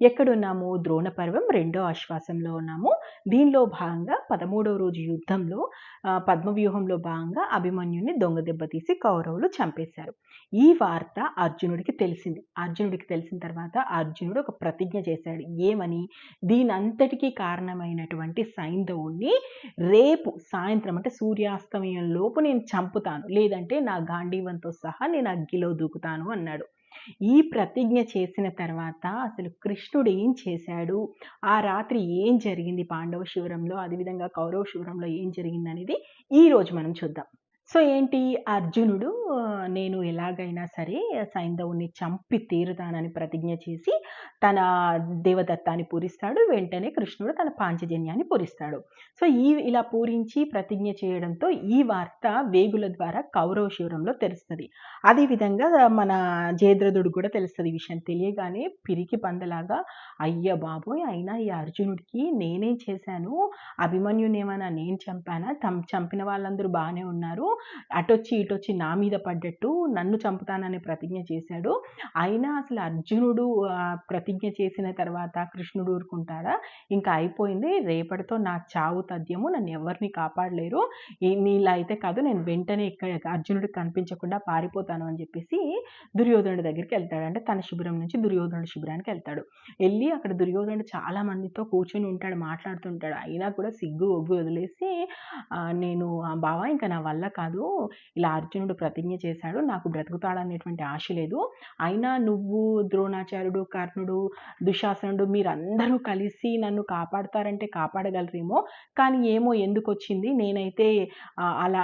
ఎక్కడున్నాము? ద్రోణపర్వం రెండో ఆశ్వాసంలో ఉన్నాము. దీనిలో భాగంగా పదమూడవ రోజు యుద్ధంలో పద్మవ్యూహంలో భాగంగా అభిమన్యుని దొంగ దెబ్బతీసి కౌరవులు చంపేశారు. ఈ వార్త అర్జునుడికి తెలిసింది. అర్జునుడికి తెలిసిన తర్వాత అర్జునుడు ఒక ప్రతిజ్ఞ చేశాడు. ఏమని? దీనంతటికీ కారణమైనటువంటి సైంధవుణ్ణి రేపు సాయంత్రం అంటే సూర్యాస్తమయం లోపు నేను చంపుతాను. లేదంటే నా గాంధీవంతో సహా నేను అగ్గిలో దూకుతాను అన్నాడు. ఈ ప్రతిజ్ఞ చేసిన తర్వాత అసలు కృష్ణుడు ఏం చేశాడు? ఆ రాత్రి ఏం జరిగింది పాండవ శివరంలో అదేవిధంగా కౌరవ శివరంలో ఏం జరిగింది అనేది ఈ రోజు మనం చూద్దాం. సో ఏంటి? అర్జునుడు నేను ఎలాగైనా సరే సైంధవుని చంపి తీరుతానని ప్రతిజ్ఞ చేసి తన దేవదత్తాన్ని పూరిస్తాడు. వెంటనే కృష్ణుడు తన పాంచజన్యాన్ని పూరిస్తాడు. సో ఈ ఇలా పూరించి ప్రతిజ్ఞ చేయడంతో ఈ వార్త వేగుల ద్వారా కౌరవ శివరంలో తెలుస్తుంది. అదేవిధంగా మన జయద్రథుడు కూడా తెలుస్తుంది ఈ విషయం. తెలియగానే పిరికి పందలాగా అయ్య బాబోయ్! అయినా ఈ అర్జునుడికి నేనే చేశాను. అభిమన్యునేమైనా నేను చంపానా? చంపిన వాళ్ళందరూ బాగానే ఉన్నారు. అటొచ్చి ఇటొచ్చి నా మీద పడ్డట్టు నన్ను చంపుతానని ప్రతిజ్ఞ చేశాడు. అయినా అసలు అర్జునుడు ప్రతిజ్ఞ చేసిన తర్వాత కృష్ణుడు ఊరుకుంటాడా? ఇంకా అయిపోయింది. రేపటితో నా చావు తథ్యము. నన్ను ఎవరిని కాపాడలేరు. ఈ- నీలా అయితే కాదు నేను వెంటనే ఇక్కడ అర్జునుడికి కనిపించకుండా పారిపోతాను అని చెప్పేసి దుర్యోధనుడి దగ్గరికి వెళ్తాడు. అంటే తన శిబిరం నుంచి దుర్యోధనుడి శిబిరానికి వెళ్తాడు. వెళ్ళి అక్కడ దుర్యోధనుడు చాలా మందితో కూర్చొని ఉంటాడు మాట్లాడుతుంటాడు. అయినా కూడా సిగ్గు ఒగ్గు వదిలేసి నేను ఆ బావా ఇంకా నా వల్ల కాదు ఇలా అర్జునుడు ప్రతిజ్ఞ చేశాడు నాకు బ్రతుకుతాడనేటువంటి ఆశ లేదు. అయినా నువ్వు ద్రోణాచార్యుడు కర్ణుడు దుశాసనుడు మీరందరూ కలిసి నన్ను కాపాడతారంటే కాపాడగలరేమో కానీ ఏమో ఎందుకు వచ్చింది నేనైతే అలా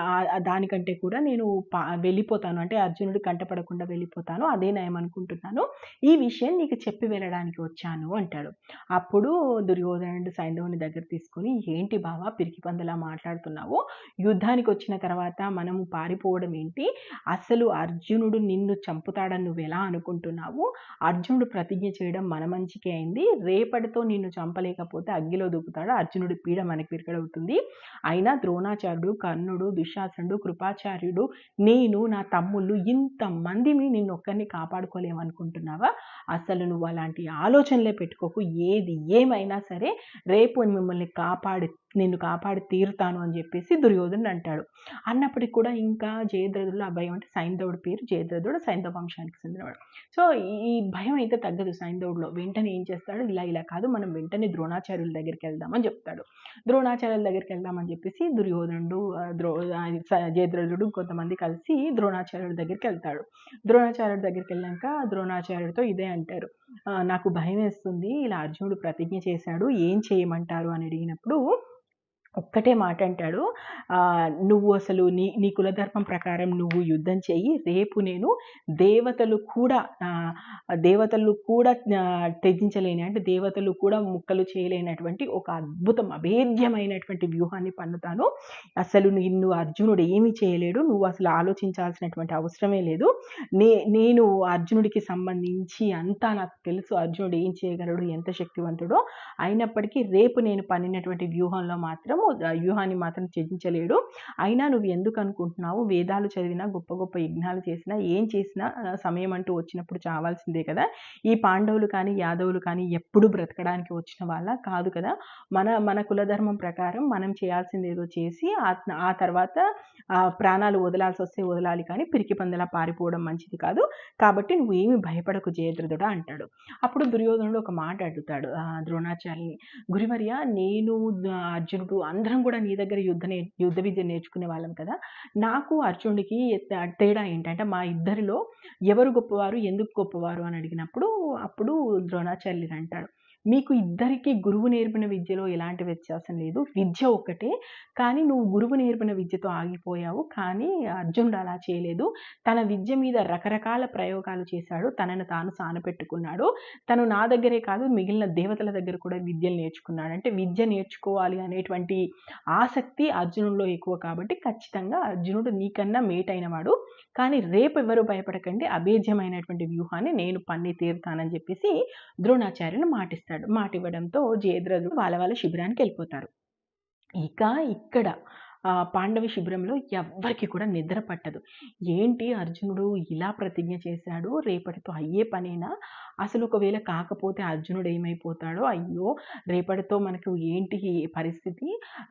దానికంటే కూడా నేను పా వెళ్ళిపోతాను. అంటే అర్జునుడు కంటపడకుండా వెళ్ళిపోతాను. అదే నయం అనుకుంటున్నాను. ఈ విషయం నీకు చెప్పి వెళ్ళడానికి వచ్చాను అంటాడు. అప్పుడు దుర్యోధనుడు సైంధవుని దగ్గర తీసుకొని ఏంటి బావా పిరికి పందలా మాట్లాడుతున్నావు? యుద్ధానికి వచ్చిన తర్వాత మనము పారిపోవడం ఏంటి? అసలు అర్జునుడు నిన్ను చంపుతాడని నువ్వు ఎలా అనుకుంటున్నావు? అర్జునుడు ప్రతిజ్ఞ చేయడం మన మంచికే అయింది. రేపటితో నిన్ను చంపలేకపోతే అగ్గిలో దూకుతాడు. అర్జునుడి పీడ మనకి విరగడవుతుంది. అయినా ద్రోణాచార్యుడు కర్ణుడు దుశ్శాసనుడు కృపాచార్యుడు నేను నా తమ్ముళ్ళు ఇంతమందిని నిన్ను ఒక్కరిని కాపాడుకోలేమనుకుంటున్నావా? అసలు నువ్వు అలాంటి ఆలోచనలే పెట్టుకోకు. ఏది ఏమైనా సరే రేపు మిమ్మల్ని కాపాడి నిన్ను కాపాడి తీరుతాను అని చెప్పేసి దుర్యోధనుడు అంటాడు. అన్నప్పటికి కూడా ఇంకా జయద్రథుడు ఆ భయం అంటే సైంధవుడి పేరు జయద్రథుడు సైంధవ వంశానికి చెందినవాడు. సో ఈ- భయం అయితే తగ్గదు సైంధవుడిలో. వెంటనే ఏం చేస్తాడు? ఇలా ఇలా కాదు మనం వెంటనే ద్రోణాచార్యుల దగ్గరికి వెళ్దామని చెప్తాడు. ద్రోణాచార్యుల దగ్గరికి వెళ్దామని చెప్పేసి దుర్యోధనుడు ద్రో స- జయద్రథుడు కొంతమంది కలిసి ద్రోణాచార్యుడి దగ్గరికి వెళ్తాడు. ద్రోణాచార్యుడి దగ్గరికి వెళ్ళాక ద్రోణాచార్యుడితో ఇదే అంటారు. నాకు భయం వేస్తుంది ఇలా అర్జునుడు ప్రతిజ్ఞ చేశాడు. ఏం చేయమంటారు? అని అడిగినప్పుడు ఒక్కటే మాట అంటాడు నువ్వు అసలు నీ నీ కులధర్మం ప్రకారం నువ్వు యుద్ధం చెయ్యి. రేపు నేను దేవతలు కూడా దేవతలు కూడా త్యజించలేని అంటే దేవతలు కూడా ముక్కలు చేయలేనటువంటి ఒక అద్భుతం అభేద్యమైనటువంటి వ్యూహాన్ని పన్నుతాను. అసలు నిన్ను అర్జునుడు ఏమీ చేయలేడు. నువ్వు అసలు ఆలోచించాల్సినటువంటి అవసరమే లేదు. నే నేను అర్జునుడికి సంబంధించి అంతా నాకు తెలుసు. అర్జునుడు ఏం చేయగలడు? ఎంత శక్తివంతుడో. అయినప్పటికీ రేపు నేను పన్నినటువంటి వ్యూహంలో మాత్రం మాత్రము వ్యూహాన్ని మాత్రం త్యజించలేడు. అయినా నువ్వు ఎందుకు అనుకుంటున్నావు వేదాలు చదివినా గొప్ప గొప్ప యజ్ఞాలు చేసినా ఏం చేసినా సమయం అంటూ వచ్చినప్పుడు చావాల్సిందే కదా. ఈ పాండవులు కానీ యాదవులు కానీ ఎప్పుడు బ్రతకడానికి వచ్చిన వాళ్ళ కాదు కదా. మన మన కులధర్మం ప్రకారం మనం చేయాల్సింది ఏదో చేసి ఆ ఆ తర్వాత ఆ ప్రాణాలు వదలాల్సి వస్తే వదలాలి కానీ పిరికి పందలా పారిపోవడం మంచిది కాదు. కాబట్టి నువ్వు ఏమి భయపడకు జయద్రథుడా అంటాడు. అప్పుడు దుర్యోధనుడు ఒక మాట అడుగుతాడు ఆ ద్రోణాచార్యుని. గురివర్య నేను అర్జునుడు అందరం కూడా నీ దగ్గర యుద్ధ నే యుద్ధ విద్య నేర్చుకునే వాళ్ళం కదా. నాకు అర్జునుడికి తేడా ఏంటంటే మా ఇద్దరిలో ఎవరు గొప్పవారు ఎందుకు గొప్పవారు అని అడిగినప్పుడు అప్పుడు ద్రోణాచార్యులు అంటాడు మీకు ఇద్దరికీ గురువు నేర్పిన విద్యలో ఎలాంటి వ్యత్యాసం లేదు. విద్య ఒక్కటే కానీ నువ్వు గురువు నేర్పిన విద్యతో ఆగిపోయావు. కానీ అర్జునుడు అలా చేయలేదు. తన విద్య మీద రకరకాల ప్రయోగాలు చేశాడు. తనను తాను సానపెట్టుకున్నాడు. తను నా దగ్గరే కాదు మిగిలిన దేవతల దగ్గర కూడా విద్యలు నేర్చుకున్నాడు. అంటే విద్య నేర్చుకోవాలి అనేటువంటి ఆసక్తి అర్జునుడిలో ఎక్కువ కాబట్టి ఖచ్చితంగా అర్జునుడు నీకన్నా మేటైనవాడు. కానీ రేపు ఎవరు భయపడకండి. అభేద్యమైనటువంటి వ్యూహాన్ని నేను పన్ని తీరుతానని చెప్పేసి ద్రోణాచార్యుని మాటిస్తాను. ఇస్తాడు మాట ఇవ్వడంతో జయద్రథుడు వాళ్ళ వాళ్ళ శిబిరానికి వెళ్ళిపోతారు. ఇక ఇక్కడ ఆ, పాండవ శిబిరంలో ఎవ్వరికి కూడా నిద్ర పట్టదు. ఏంటి అర్జునుడు ఇలా ప్రతిజ్ఞ చేశాడు? రేపటితో అయ్యే పనేనా? అసలు ఒకవేళ కాకపోతే అర్జునుడు ఏమైపోతాడో అయ్యో! రేపటితో మనకు ఏంటి పరిస్థితి?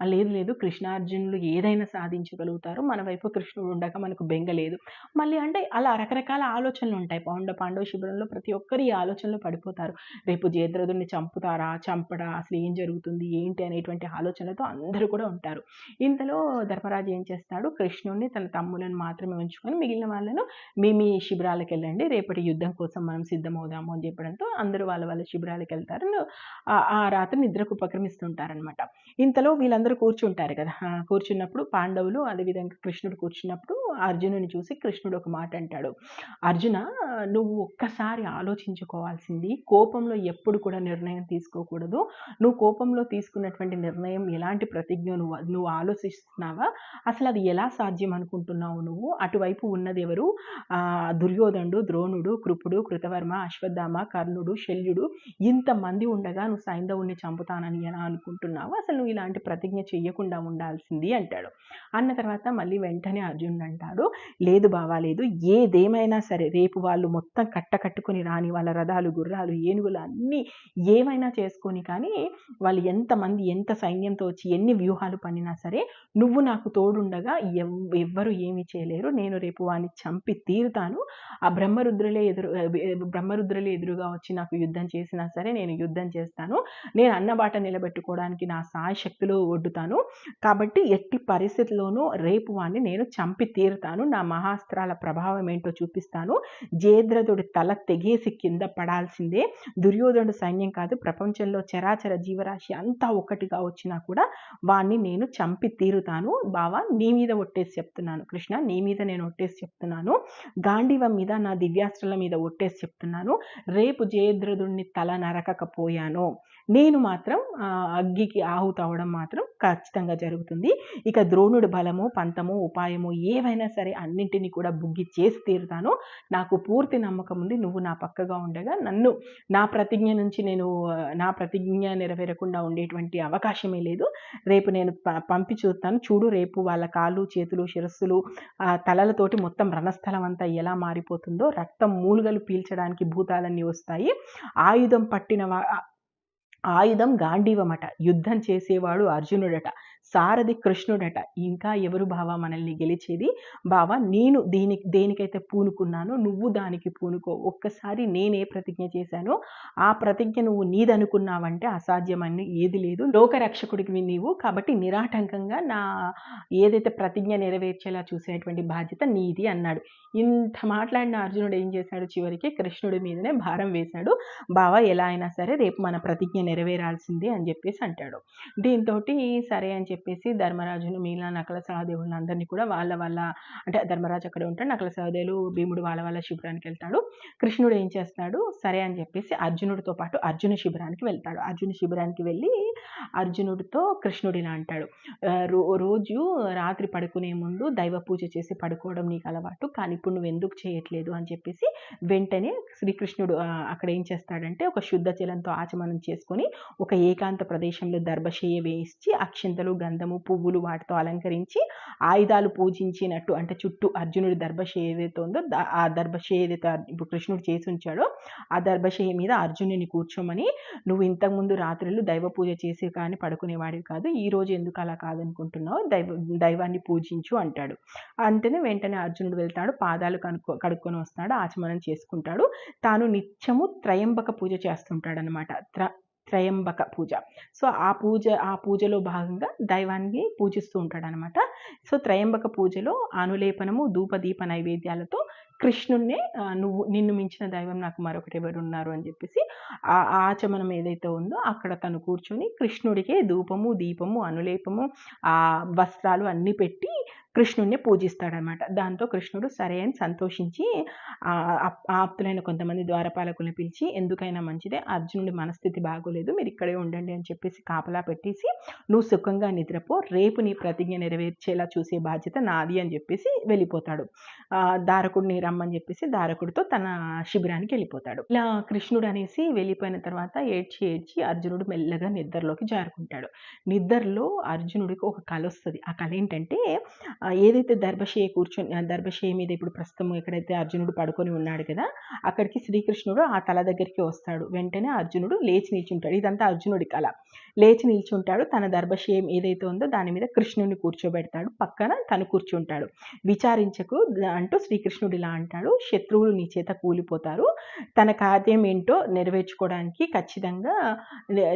లేదు లేదు. కృష్ణార్జునులు ఏదైనా సాధించగలుగుతారు. మన వైపు కృష్ణుడు ఉండగా మనకు బెంగ లేదు. మళ్ళీ అంటే అలా రకరకాల ఆలోచనలు ఉంటాయి. పాండ పాండవ శిబిరంలో ప్రతి ఒక్కరు ఈ ఆలోచనలో పడిపోతారు. రేపు జయద్రథుడిని చంపుతారా? చంపడా? అసలు ఏం జరుగుతుంది? ఏంటి అనేటువంటి ఆలోచనలతో అందరూ కూడా ఉంటారు. ఇంతలో ధర్మరాజు ఏం చేస్తాడు? కృష్ణుడిని తన తమ్ములను మాత్రమే ఉంచుకొని మిగిలిన వాళ్ళను మీ మీ శిబిరాలకు వెళ్ళండి. రేపటి యుద్ధం కోసం మనం సిద్ధమవుదాము అని చెప్పడంతో అందరూ వాళ్ళ వాళ్ళ శిబిరాలకు వెళ్తారు. ఆ- ఆ రాత్రి నిద్రకు ఉపక్రమిస్తుంటారనమాట ఇంతలో వీళ్ళందరూ కూర్చుంటారు కదా. కూర్చున్నప్పుడు పాండవులు అదేవిధంగా కృష్ణుడు కూర్చున్నప్పుడు అర్జునుని చూసి కృష్ణుడు ఒక మాట అంటాడు. అర్జున నువ్వు ఒక్కసారి ఆలోచించుకోవాల్సింది కోపంలో ఎప్పుడు కూడా నిర్ణయం తీసుకోకూడదు. నువ్వు కోపంలో తీసుకున్నటువంటి నిర్ణయం ఎలాంటి ప్రతిజ్ఞ నువ్వు నువ్వు ఆలోచిస్తున్నావా? అసలు అది ఎలా సాధ్యం అనుకుంటున్నావు నువ్వు? అటువైపు ఉన్నది ఎవరు ఆ, దుర్యోధనుడు ద్రోణుడు కృపుడు కృతవర్మ అశ్వత్థామ కర్ణుడు శల్యుడు ఇంతమంది ఉండగా నువ్వు సైంధవుణ్ణి చంపుతానని ఎలా అనుకుంటున్నావు? అసలు నువ్వు ఇలాంటి ప్రతిజ్ఞ చేయకుండా ఉండాల్సింది అంటాడు. అన్న తర్వాత మళ్ళీ వెంటనే అర్జునుడు అంటాడు లేదు బావా లేదు. ఏదేమైనా సరే రేపు వాళ్ళు మొత్తం కట్ట కట్టుకొని రాని వాళ్ళ రథాలు గుర్రాలు ఏనుగులు అన్నీ ఏమైనా చేసుకొని కానీ వాళ్ళు ఎంతమంది ఎంత సైన్యంతో వచ్చి ఎన్ని వ్యూహాలు పన్నినా సరే నువ్వు నాకు తోడుండగా ఎవ్- ఎవ్వరు ఏమీ చేయలేరు. నేను రేపు వాడిని చంపి తీరుతాను. ఆ బ్రహ్మరుద్రులే ఎదురు బ్రహ్మరుద్రులే ఎదురుగా వచ్చి నాకు యుద్ధం చేసినా సరే నేను యుద్ధం చేస్తాను. నేను అన్నబాట నిలబెట్టుకోవడానికి నా సాయశక్తులు ఒడ్డుతాను. కాబట్టి ఎట్టి పరిస్థితుల్లోనూ రేపు వాడిని నేను చంపి తీరుతాను. నా మహాస్త్రాల ప్రభావం ఏంటో చూపిస్తాను. జయద్రథుడి తల తెగేసి కింద పడాల్సిందే. దుర్యోధనుడు సైన్యం కాదు ప్రపంచంలో చరాచర జీవరాశి అంతా ఒక్కటిగా వచ్చినా కూడా వాణ్ణి నేను చంపి తీరుతాను. బావా నీ మీద ఒట్టేసి చెప్తున్నాను. కృష్ణ నీ మీద నేను ఒట్టేసి చెప్తున్నాను. గాంధీవం మీద నా దివ్యాస్త్రాల మీద ఒట్టేసి చెప్తున్నాను. రేపు జయద్రథుడిని తల నరకకపోయాను. నేను మాత్రం అగ్గికి ఆహుతి ఆహుతవడం మాత్రం ఖచ్చితంగా జరుగుతుంది. ఇక ద్రోణుడి బలము పంతము ఉపాయము ఏవైనా సరే అన్నింటినీ కూడా బుగ్గి చేసి తీరుతాను. నాకు పూర్తి నమ్మకం ఉంది. నువ్వు నా పక్కగా ఉండగా నన్ను నా ప్రతిజ్ఞ నుంచి నేను నా ప్రతిజ్ఞ నెరవేరకుండా ఉండేటువంటి అవకాశమే లేదు. రేపు నేను ప- పంపి చూస్తాను. చూడు రేపు వాళ్ళ కాళ్ళు చేతులు శిరస్సులు తలలతోటి మొత్తం రణస్థలం అంతా ఎలా మారిపోతుందో రక్తం మూలుగలు పీల్చడానికి భూతాలన్నీ వస్తాయి. ఆయుధం పట్టిన ఆయుధం గాంధీవమట. యుద్ధం చేసేవాడు అర్జునుడట. సారథి కృష్ణుడట. ఇంకా ఎవరు బావా మనల్ని గెలిచేది? బావా నేను దేనికి దేనికైతే పూనుకున్నానో నువ్వు దానికి పూనుకో. ఒక్కసారి నేనే ప్రతిజ్ఞ చేశానో. ఆ ప్రతిజ్ఞ నువ్వు నీదనుకున్నావంటే అసాధ్యమని ఏది లేదు. లోకరక్షకుడికి నీవు. కాబట్టి నిరాటంకంగా నా ఏదైతే ప్రతిజ్ఞ నెరవేర్చేలా చూసేటువంటి బాధ్యత నీది అన్నాడు. ఇంత మాట్లాడిన అర్జునుడు ఏం చేశాడు? చివరికి కృష్ణుడి మీదనే భారం వేశాడు. బావా ఎలా అయినా సరే రేపు మన ప్రతిజ్ఞ నెరవేరాల్సిందే అని చెప్పేసి అంటాడు. దీంతో సరే అని చెప్పి చెప్పేసి ధర్మరాజును మీలా నకల సహదేవులను అందరినీ కూడా వాళ్ళ వాళ్ళ అంటే ధర్మరాజు అక్కడే ఉంటాడు నకల సహదేవులు భీముడు వాళ్ళ వాళ్ళ శిబిరానికి వెళ్తాడు. కృష్ణుడు ఏం చేస్తాడు సరే అని చెప్పేసి అర్జునుడితో పాటు అర్జున శిబిరానికి వెళ్తాడు. అర్జున శిబిరానికి వెళ్ళి అర్జునుడితో కృష్ణుడు ఇలా అంటాడు రో రోజు రాత్రి పడుకునే ముందు దైవ పూజ చేసి పడుకోవడం నీకు అలవాటు కానీ ఇప్పుడు నువ్వు ఎందుకు చేయట్లేదు? అని చెప్పేసి వెంటనే శ్రీకృష్ణుడు అక్కడ ఏం చేస్తాడంటే ఒక శుద్ధ జలంతో ఆచమనం చేసుకొని ఒక ఏకాంత ప్రదేశంలో దర్భశయ్య వేయించి అక్షింతలు గంధము పువ్వులు వాటితో అలంకరించి ఆయుధాలు పూజించినట్టు అంటే చుట్టూ అర్జునుడి దర్భశ ఏదైతే ఉందో ఆ దర్భశ ఏదైతే ఇప్పుడు కృష్ణుడు చేసి ఉంచాడో ఆ దర్భశయ మీద అర్జునుని కూర్చోమని నువ్వు ఇంతకుముందు రాత్రులు దైవ పూజ చేసి కానీ పడుకునేవాడివి కాదు ఈ రోజు ఎందుకు అలా కాదనుకుంటున్నావు? దైవ దైవాన్ని పూజించు అంటాడు. అంతేనే వెంటనే అర్జునుడు వెళ్తాడు పాదాలు కనుక్కో కడుక్కొని వస్తాడు ఆచమనం చేసుకుంటాడు. తాను నిత్యము త్రయంబక పూజ చేస్తుంటాడు అనమాట త్ర త్రయంబక పూజ. సో ఆ పూజ ఆ పూజలో భాగంగా దైవాన్ని పూజిస్తూ ఉంటాడనమాట సో త్రయంబక పూజలో అనులేపనము ధూపదీప నైవేద్యాలతో కృష్ణుణ్ణే నువ్వు నిన్ను మించిన దైవం నాకు మరొకటి ఎవరు ఉన్నారు అని చెప్పేసి ఆ ఆచమనం ఏదైతే ఉందో అక్కడ తను కూర్చొని కృష్ణుడికే ధూపము దీపము అనులేపము ఆ వస్త్రాలు అన్నీ పెట్టి కృష్ణుడిని పూజిస్తాడనమాట. దాంతో కృష్ణుడు సరే అని సంతోషించి ఆప్తులైన కొంతమంది ద్వారపాలకుల్ని పిలిచి ఎందుకైనా మంచిదే అర్జునుడి మనస్థితి బాగోలేదు మీరు ఇక్కడే ఉండండి అని చెప్పేసి కాపలా పెట్టేసి నువ్వు సుఖంగా నిద్రపో రేపు నీ ప్రతిజ్ఞ నెరవేర్చేలా చూసే బాధ్యత నాది అని చెప్పేసి వెళ్ళిపోతాడు. దారకుడిని రమ్మని చెప్పేసి దారకుడితో తన శిబిరానికి వెళ్ళిపోతాడు. ఇలా కృష్ణుడు అనేసి వెళ్ళిపోయిన తర్వాత ఏడ్చి ఏడ్చి అర్జునుడు మెల్లగా నిద్రలోకి జారుకుంటాడు. నిద్రలో అర్జునుడికి ఒక కళ వస్తుంది. ఆ కళ ఏంటంటే ఏదైతే దర్భశయ కూర్చొని ఆ మీద ఇప్పుడు ప్రస్తుతం ఎక్కడైతే అర్జునుడు పడుకొని ఉన్నాడు కదా అక్కడికి శ్రీకృష్ణుడు ఆ తల దగ్గరికి వస్తాడు. వెంటనే అర్జునుడు లేచి నిల్చుంటాడు. ఇదంతా అర్జునుడి కళ లేచి నిల్చుంటాడు. తన దర్భశయం ఏదైతే ఉందో దాని మీద కృష్ణుడిని కూర్చోబెడతాడు. పక్కన తను కూర్చుంటాడు. విచారించకు అంటూ శ్రీకృష్ణుడు ఇలా అంటాడు. శత్రువులు నీ చేత కూలిపోతారు. తన కార్యం ఏంటో నెరవేర్చుకోవడానికి ఖచ్చితంగా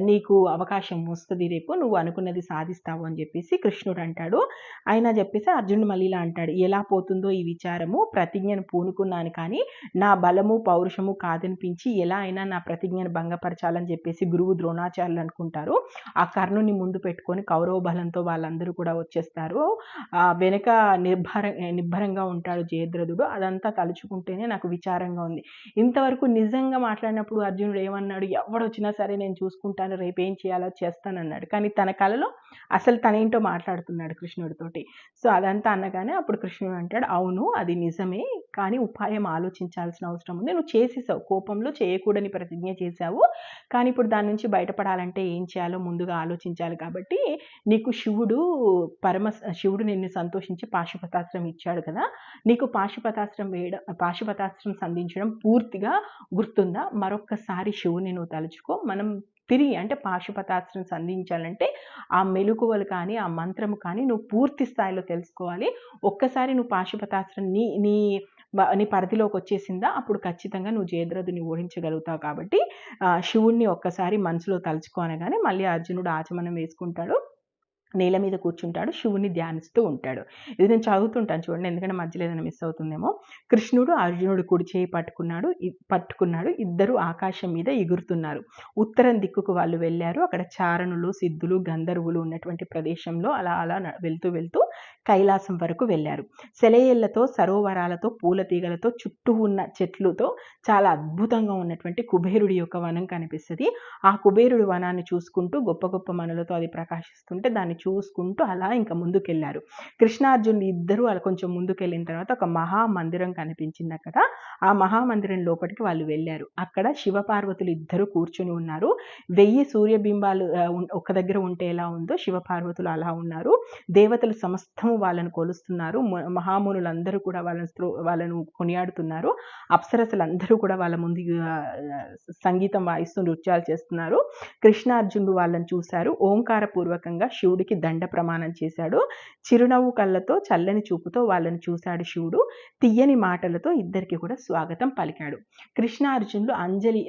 నీకు అవకాశం వస్తుంది రేపు. నువ్వు అనుకున్నది సాధిస్తావు అని చెప్పేసి కృష్ణుడు అంటాడు. అయినా చెప్పేసి అర్జునుడు మళ్ళీ ఇలా అంటాడు. ఎలా పోతుందో ఈ విచారము ప్రతిజ్ఞను పూనుకున్నాను కానీ నా బలము పౌరుషము కాదనిపించి ఎలా అయినా నా ప్రతిజ్ఞను భంగపరచాలని చెప్పేసి గురువు ద్రోణాచార్యులు అనుకుంటారు. ఆ కర్ణుని ముందు పెట్టుకొని కౌరవ బలంతో వాళ్ళందరూ కూడా వచ్చేస్తారు. ఆ వెనక నిర్భర నిబ్బరంగా ఉంటాడు జయద్రథుడు. అదంతా తలుచుకుంటేనే నాకు విచారంగా ఉంది. ఇంతవరకు నిజంగా మాట్లాడినప్పుడు అర్జునుడు ఏమన్నాడు? ఎవడొచ్చినా సరే నేను చూసుకుంటాను రేపు ఏం చేయాలో చేస్తానన్నాడు. కానీ తన కళలో అసలు తనేంటో మాట్లాడుతున్నాడు కృష్ణుడితోటి సో అదంతా అనగానే అప్పుడు కృష్ణుడు అంటాడు అవును అది నిజమే కానీ ఉపాయం ఆలోచించాల్సిన అవసరం ఉంది. నువ్వు చేసేసావు కోపంలో చేయకూడని ప్రతిజ్ఞ చేశావు. కానీ ఇప్పుడు దాని నుంచి బయటపడాలంటే ఏం చేయాలో ముందుగా ఆలోచించాలి కాబట్టి నీకు శివుడు పరమ శివుడు నిన్ను సంతోషించి పాశుపతాశ్రం ఇచ్చాడు కదా. నీకు పాశుపతాస్త్రం వేయడం పాశుపతాస్త్రం సంధించడం పూర్తిగా గుర్తుందా? మరొక్కసారి శివుని నువ్వు తలుచుకో. మనం తిరిగి అంటే పాశుపతాస్త్రం సంధించాలంటే ఆ మెలకువలు కానీ ఆ మంత్రము కానీ నువ్వు పూర్తి స్థాయిలో తెలుసుకోవాలి. ఒక్కసారి నువ్వు పాశుపతాస్త్రం నీ నీ నీ పరిధిలోకి వచ్చేసిందా? అప్పుడు ఖచ్చితంగా నువ్వు జయద్రథుని ఓడించగలుగుతావు కాబట్టి ఆ, శివుణ్ణి ఒక్కసారి మనసులో తలుచుకోనగానే మళ్ళీ అర్జునుడు ఆచమనం వేసుకుంటాడు. నేల మీద కూర్చుంటాడు శివుని ధ్యానిస్తూ ఉంటాడు. ఇది నేను చదువుతుంటాను చూడండి ఎందుకంటే మధ్యలో ఏదైనా మిస్ అవుతుందేమో. కృష్ణుడు అర్జునుడు కుడి చేయి పట్టుకున్నాడు పట్టుకున్నాడు ఇద్దరు ఆకాశం మీద ఎగురుతున్నారు. ఉత్తరం దిక్కుకు వాళ్ళు వెళ్ళారు. అక్కడ చారణులు సిద్ధులు గంధర్వులు ఉన్నటువంటి ప్రదేశంలో అలా అలా వెళ్తూ వెళ్తూ కైలాసం వరకు వెళ్ళారు. సెలయేళ్ళతో సరోవరాలతో పూల తీగలతో చుట్టూ ఉన్న చెట్లతో చాలా అద్భుతంగా ఉన్నటువంటి కుబేరుడి యొక్క వనం కనిపిస్తుంది. ఆ కుబేరుడి వనాన్ని చూసుకుంటూ గొప్ప గొప్ప మనులతో అది ప్రకాశిస్తుంటే దాన్ని చూసుకుంటూ అలా ఇంకా ముందుకెళ్ళారు. కృష్ణార్జునులు ఇద్దరు అలా కొంచెం ముందుకెళ్ళిన తర్వాత ఒక మహా మందిరం కనిపించింది అక్కడ. ఆ మహామందిరం లోపలికి వాళ్ళు వెళ్ళారు. అక్కడ శివపార్వతులు ఇద్దరు కూర్చుని ఉన్నారు. వెయ్యి సూర్యబింబాలు ఒక దగ్గర ఉంటే ఎలా ఉందో శివపార్వతులు అలా ఉన్నారు. దేవతలు సమస్తము వాళ్ళను కొలుస్తున్నారు. మహామునులందరూ కూడా వాళ్ళను వాళ్ళను కొనియాడుతున్నారు. అప్సరసలందరూ కూడా వాళ్ళ ముందు సంగీతం వాయిస్తూ నృత్యాలు చేస్తున్నారు. కృష్ణార్జునుడు వాళ్ళని చూశారు. ఓంకార పూర్వకంగా శివుడికి దండ ప్రమాణం చేశాడు. చిరునవ్వు కళ్ళతో చల్లని చూపుతో వాళ్ళని చూశాడు శివుడు. తీయని మాటలతో ఇద్దరికి కూడా స్వాగతం పలికాడు. కృష్ణార్జునులు అంజలి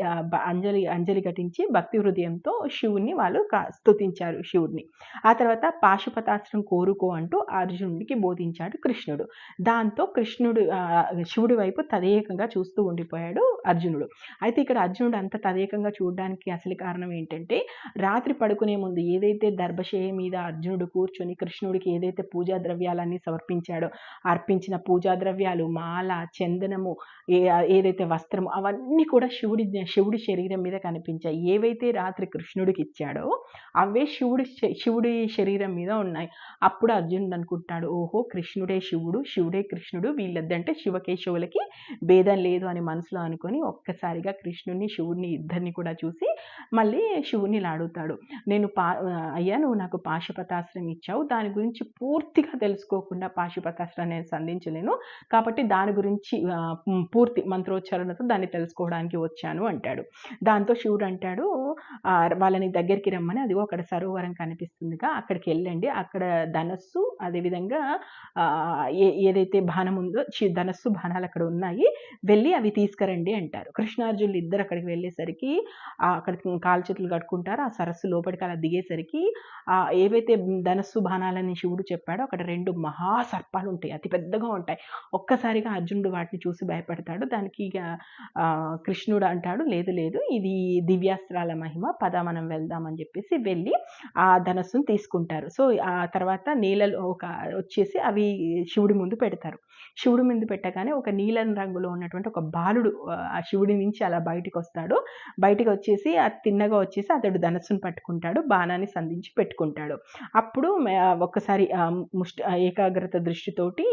అంజలి అంజలి ఘటించి భక్తి హృదయంతో శివుణ్ణి వాళ్ళు స్తుతించారు శివుడిని ఆ తర్వాత పాశుపతాస్త్రం కోరుకో అంటూ అర్జునుడికి బోధించాడు కృష్ణుడు. దాంతో కృష్ణుడు శివుడి వైపు తదేకంగా చూస్తూ ఉండిపోయాడు అర్జునుడు. అయితే ఇక్కడ అర్జునుడు అంత తదేకంగా చూడడానికి అసలు కారణం ఏంటంటే రాత్రి పడుకునే ముందు ఏదైతే దర్భశయ మీద అర్జునుడు కూర్చొని కృష్ణుడికి ఏదైతే పూజా ద్రవ్యాలన్నీ సమర్పించాడో అర్పించిన పూజా ద్రవ్యాలు మాల చందనము ఏదైతే వస్త్రము అవన్నీ కూడా శివుడి శివుడి శరీరం మీద కనిపించాయి. ఏవైతే రాత్రి కృష్ణుడికి ఇచ్చాడో అవే శివుడి శ- శివుడి శరీరం మీద ఉన్నాయి. అప్పుడు అర్జునుడు అనుకుంటాడు ఓహో కృష్ణుడే శివుడు శివుడే కృష్ణుడు వీళ్ళద్దంటే శివకేశవులకి భేదం లేదు అని మనసులో అనుకొని ఒక్కసారిగా కృష్ణుడిని శివుడిని ఇద్దరిని కూడా చూసి మళ్ళీ శివుని లాడుతాడు నేను పా అయ్యా నువ్వు నాకు పాశుపతాస్త్రం ఇచ్చావు దాని గురించి పూర్తిగా తెలుసుకోకుండా పాశుపతాస్త్రం నేను సంధించలేను. కాబట్టి దాని గురించి పూర్తి మంత్రోచ్చారణతో దాన్ని తెలుసుకోవడానికి వచ్చాను అంటాడు. దాంతో శివుడు అంటాడు వాళ్ళని దగ్గరికి రమ్మని అదిగో అక్కడ సరోవరం కనిపిస్తుందిగా అక్కడికి వెళ్ళండి. అక్కడ ధనస్సు అదేవిధంగా ఏదైతే బాణం ఉందో ధనస్సు బాణాలు అక్కడ ఉన్నాయి. వెళ్ళి అవి తీసుకురండి అంటారు. కృష్ణార్జునులు ఇద్దరు అక్కడికి వెళ్ళేసరికి అక్కడ అక్కడికి కాలు చేతులు కట్టుకుంటారు. ఆ సరస్సు లోపలికి అలా దిగేసరికి ఆ ఏవైతే ఏదైతే ధనస్సు బాణాలని శివుడు చెప్పాడో అక్కడ రెండు మహాసర్పాలు ఉంటాయి. అతి పెద్దగా ఉంటాయి. ఒక్కసారిగా అర్జునుడు వాటిని చూసి భయపడతాడు. దానికి ఇక కృష్ణుడు అంటాడు లేదు లేదు ఇది దివ్యాస్త్రాల మహిమ పద మనం వెళ్దామని చెప్పేసి వెళ్ళి ఆ ధనస్సును తీసుకుంటారు. సో ఆ తర్వాత నీళ్ళలో ఒక వచ్చేసి అవి శివుడి ముందు పెడతారు. శివుడి ముందు పెట్టగానే ఒక నీలం రంగులో ఉన్నటువంటి ఒక బాలుడు ఆ శివుడి నుంచి అలా బయటికి వస్తాడు బయటికి వచ్చేసి ఆ తిన్నగా వచ్చేసి అతడు ధనస్సును పట్టుకుంటాడు బాణాన్ని సంధించి పెట్టుకుంటాడు. అప్పుడు ఒక్కసారి ముష్టి ఏకాగ్రత దృష్టితోటి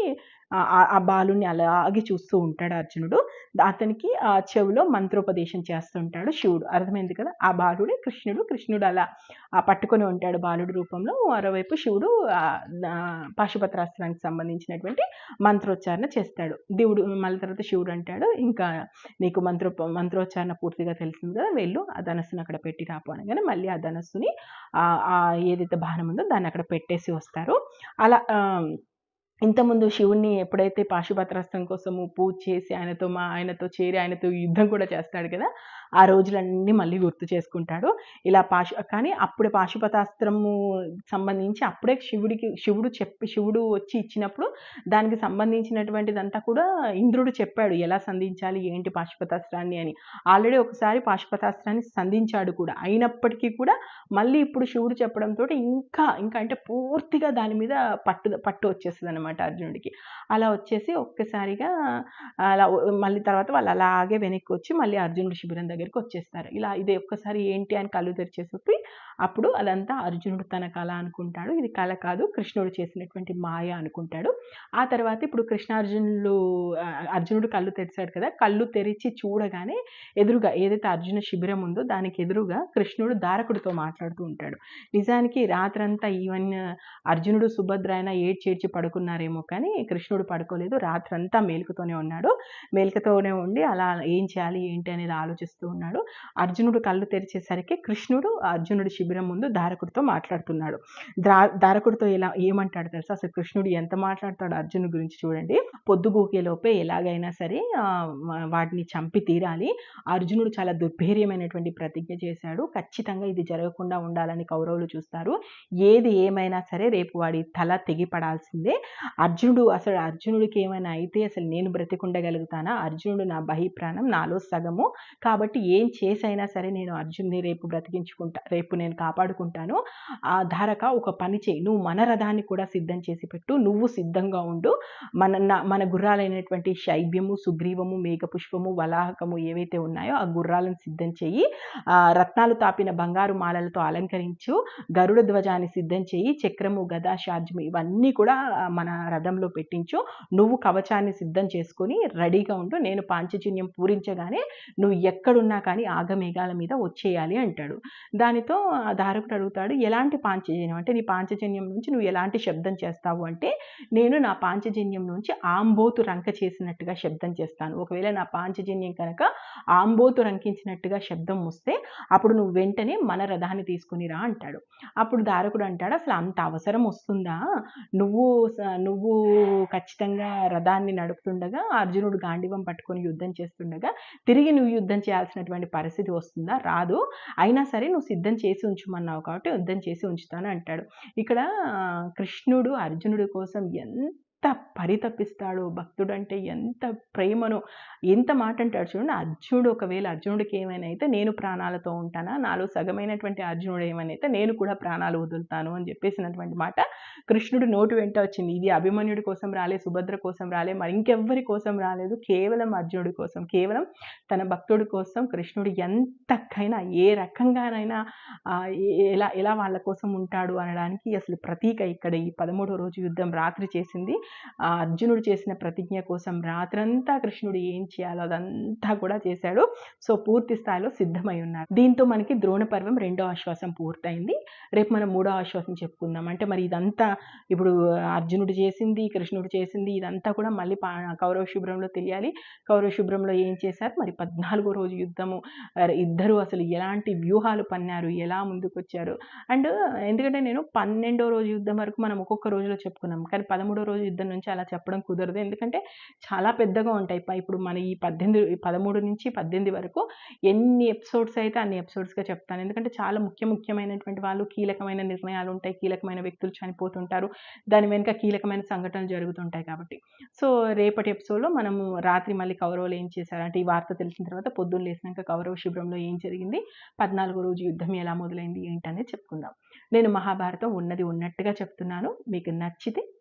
ఆ- బాలుని అలాగే చూస్తూ ఉంటాడు అర్జునుడు. అతనికి ఆ చెవిలో మంత్రోపదేశం చేస్తుంటాడు శివుడు. అర్థమైంది కదా? ఆ బాలుడే కృష్ణుడు. కృష్ణుడు అలా ఆ పట్టుకొని ఉంటాడు బాలుడు రూపంలో. మరోవైపు శివుడు పాశుపత్రాస్త్రానికి సంబంధించినటువంటి మంత్రోచ్చారణ చేస్తాడు. దేవుడు మళ్ళీ తర్వాత శివుడు అంటాడు ఇంకా నీకు మంత్రో మంత్రోచ్చారణ పూర్తిగా తెలిసింది కదా వెళ్ళు ఆ ధనస్సును అక్కడ పెట్టి రాపు అనగానే మళ్ళీ ఆ ధనస్సుని ఆ ఏదైతే బాణం ఉందో దాన్ని అక్కడ పెట్టేసి వస్తారు. అలా ఇంతకుముందు శివుణ్ణి ఎప్పుడైతే పాశుపత్రాస్త్రం కోసము పూజ చేసి ఆయనతో మా ఆయనతో చేరి ఆయనతో యుద్ధం కూడా చేస్తాడు కదా ఆ రోజులన్నీ మళ్ళీ గుర్తు చేసుకుంటాడు. ఇలా పాశు కానీ అప్పుడే పాశుపతాస్త్రము సంబంధించి అప్పుడే శివుడికి శివుడు చెప్పి శివుడు వచ్చి ఇచ్చినప్పుడు దానికి సంబంధించినటువంటిదంతా కూడా ఇంద్రుడు చెప్పాడు. ఎలా సంధించాలి? ఏంటి పాశుపతాస్త్రాన్ని అని. ఆల్రెడీ ఒకసారి పాశుపతాస్త్రాన్ని సంధించాడు కూడా. అయినప్పటికీ కూడా మళ్ళీ ఇప్పుడు శివుడు చెప్పడంతో ఇంకా ఇంకా అంటే పూర్తిగా దాని మీద పట్టు పట్టు వచ్చేస్తుంది అనమాట అర్జునుడికి. అలా వచ్చేసి ఒక్కసారిగా అలా మళ్ళీ తర్వాత వాళ్ళు అలాగే వెనక్కి వచ్చి మళ్ళీ అర్జునుడి శిబిరం దగ్గరికి వచ్చేస్తారు ఇలా ఇది ఒక్కసారి ఏంటి అని కళ్ళు తెరిచేసి అప్పుడు అదంతా అర్జునుడు తన కళ అనుకుంటాడు. ఇది కళ కాదు కృష్ణుడు చేసినటువంటి మాయ అనుకుంటాడు. ఆ తర్వాత ఇప్పుడు కృష్ణార్జునులు అర్జునుడు కళ్ళు తెరిచాడు కదా కళ్ళు తెరిచి చూడగానే ఎదురుగా ఏదైతే అర్జున శిబిరం ఉందో దానికి ఎదురుగా కృష్ణుడు దారకుడితో మాట్లాడుతూ ఉంటాడు. నిజానికి రాత్రంతా ఈవెన్ అర్జునుడు సుభద్ర అయినా ఏడ్చేడ్చి పడుకున్నారేమో కానీ కృష్ణుడు పడుకోలేదు. రాత్రంతా మేలుకతోనే ఉన్నాడు. మేలుకతోనే ఉండి అలా ఏం చేయాలి ఏంటి అనేది ఆలోచిస్తూ ఉన్నాడు. అర్జునుడు కళ్ళు తెరిచేసరికి కృష్ణుడు అర్జునుడి శిబిరం ముందు దారకుడితో మాట్లాడుతున్నాడు. దారకుడితో ఎలా ఏమంటాడు తెలుసా? అసలు కృష్ణుడు ఎంత మాట్లాడతాడు అర్జునుడి గురించి చూడండి. పొద్దుగూకే లోపే ఎలాగైనా సరే వాటిని చంపి తీరాలి. అర్జునుడు చాలా దుర్భేర్యమైనటువంటి ప్రతిజ్ఞ చేశాడు. ఖచ్చితంగా ఇది జరగకుండా ఉండాలని కౌరవులు చూస్తారు. ఏది ఏమైనా సరే రేపు వాడి తల తెగిపడాల్సిందే. అర్జునుడు అసలు అర్జునుడికి ఏమైనా అయితే అసలు నేను బ్రతికుండగలుగుతానా? అర్జునుడు నా బహిప్రాణం నాలో సగము. కాబట్టి ఏం చేసైనా సరే నేను అర్జున్ని రేపు బ్రతికించుకుంటా రేపు నేను కాపాడుకుంటాను. ఆ ధారక ఒక పని చేయి. నువ్వు మన రథాన్ని కూడా సిద్ధం చేసి పెట్టు. నువ్వు సిద్ధంగా ఉండు. మన మన గుర్రాలైనటువంటి శైబ్యము సుగ్రీవము మేఘపుష్పము వలాహకము ఏవైతే ఉన్నాయో ఆ గుర్రాలను సిద్ధం చేయి. ఆ రత్నాలు తాపిన బంగారు మాలలతో అలంకరించు. గరుడ ధ్వజాన్ని సిద్ధం చేయి. చక్రము గద షాజ్యము ఇవన్నీ కూడా మన రథంలో పెట్టించు. నువ్వు కవచాన్ని సిద్ధం చేసుకొని రెడీగా ఉండు. నేను పాంచజన్యం పూరించగానే నువ్వు ఎక్కడున్నా కానీ ఆగమేఘాల మీద వచ్చేయాలి అంటాడు. దానితో ఆ ధారకుడు అడుగుతాడు ఎలాంటి పాంచజన్యం? అంటే నీ పాంచజన్యం నుంచి నువ్వు ఎలాంటి శబ్దం చేస్తావు? అంటే నేను నా పాంచజన్యం నుంచి ఆంబోతు రంక చేసినట్టుగా శబ్దం చేస్తాను. ఒకవేళ నా పాంచజన్యం కనుక ఆంబోతు రంకించినట్టుగా శబ్దం వస్తే అప్పుడు నువ్వు వెంటనే మన రథాన్ని తీసుకుని రా అంటాడు. అప్పుడు దారకుడు అంటాడు అసలు అంత అవసరం వస్తుందా? నువ్వు నువ్వు ఖచ్చితంగా రథాన్ని నడుపుతుండగా అర్జునుడు గాంధీవం పట్టుకొని యుద్ధం చేస్తుండగా తిరిగి నువ్వు యుద్ధం చేయాల్సిన చేయాల్సినటువంటి పరిస్థితి వస్తుందా? రాదు. అయినా సరే నువ్వు సిద్ధం చేసి ఉంచమన్నావు కాబట్టి యుద్ధం చేసి ఉంచుతాను అంటాడు. ఇక్కడ కృష్ణుడు అర్జునుడి కోసం ఎంత ఎంత భక్తుడు అంటే ఎంత ప్రేమను ఎంత మాట అంటాడు చూడండి. అర్జునుడు ఒకవేళ అర్జునుడికి ఏమైనా అయితే నేను ప్రాణాలతో ఉంటానా? నాలో సగమైనటువంటి అర్జునుడు ఏమైనా అయితే నేను కూడా ప్రాణాలు వదులుతాను అని చెప్పేసినటువంటి మాట కృష్ణుడు నోటు వెంట వచ్చింది ఇది అభిమన్యుడి కోసం రాలే సుభద్ర కోసం రాలే మరి ఇంకెవ్వరి కోసం రాలేదు. కేవలం అర్జునుడి కోసం కేవలం తన భక్తుడి కోసం కృష్ణుడు ఎంతకైనా ఏ రకంగానైనా ఎలా ఎలా వాళ్ళ కోసం ఉంటాడు అనడానికి అసలు ప్రతీక ఇక్కడ ఈ పదమూడో రోజు యుద్ధం రాత్రి చేసింది. ఆ అర్జునుడు చేసిన ప్రతిజ్ఞ కోసం రాత్రంతా కృష్ణుడు ఏం చేయాలో అదంతా కూడా చేశాడు. సో పూర్తి స్థాయిలో సిద్ధమై ఉన్నారు. దీంతో మనకి ద్రోణ పర్వం రెండో ఆశ్వాసం పూర్తయింది. రేపు మనం మూడో ఆశ్వాసం చెప్పుకుందాం. అంటే మరి ఇదంతా ఇప్పుడు అర్జునుడు చేసింది కృష్ణుడు చేసింది ఇదంతా కూడా మళ్ళీ కౌరవ శుభ్రంలో తెలియాలి. కౌరవ శుభ్రంలో ఏం చేశారు? మరి పద్నాలుగో రోజు యుద్ధము. ఇద్దరు అసలు ఎలాంటి వ్యూహాలు పన్నారు? ఎలా ముందుకొచ్చారు? అండ్ ఎందుకంటే నేను పన్నెండో రోజు యుద్ధం వరకు మనం ఒక్కొక్క రోజులో చెప్పుకున్నాం. కానీ పదమూడో రోజు యుద్ధం యుద్ధం నుంచి అలా చెప్పడం కుదరదు. ఎందుకంటే చాలా పెద్దగా ఉంటాయి. ఇప్పుడు మన ఈ పద్దెనిమిది పదమూడు నుంచి పద్దెనిమిది వరకు ఎన్ని ఎపిసోడ్స్ అయితే అన్ని ఎపిసోడ్స్గా చెప్తాను. ఎందుకంటే చాలా ముఖ్య ముఖ్యమైనటువంటి వాళ్ళు కీలకమైన నిర్ణయాలు ఉంటాయి. కీలకమైన వ్యక్తులు చనిపోతుంటారు. దాని వెనుక కీలకమైన సంఘటనలు జరుగుతుంటాయి కాబట్టి. సో రేపటి ఎపిసోడ్లో మనము రాత్రి మళ్ళీ కౌరవులు ఏం చేశారు? అంటే ఈ వార్త తెలిసిన తర్వాత పొద్దున్న లేసినాక కౌరవ శిబిరంలో ఏం జరిగింది? పద్నాలుగో రోజు యుద్ధం ఎలా మొదలైంది? ఏంటనేది చెప్పుకుందాం. నేను మహాభారతం ఉన్నది ఉన్నట్టుగా చెప్తున్నాను. మీకు నచ్చితే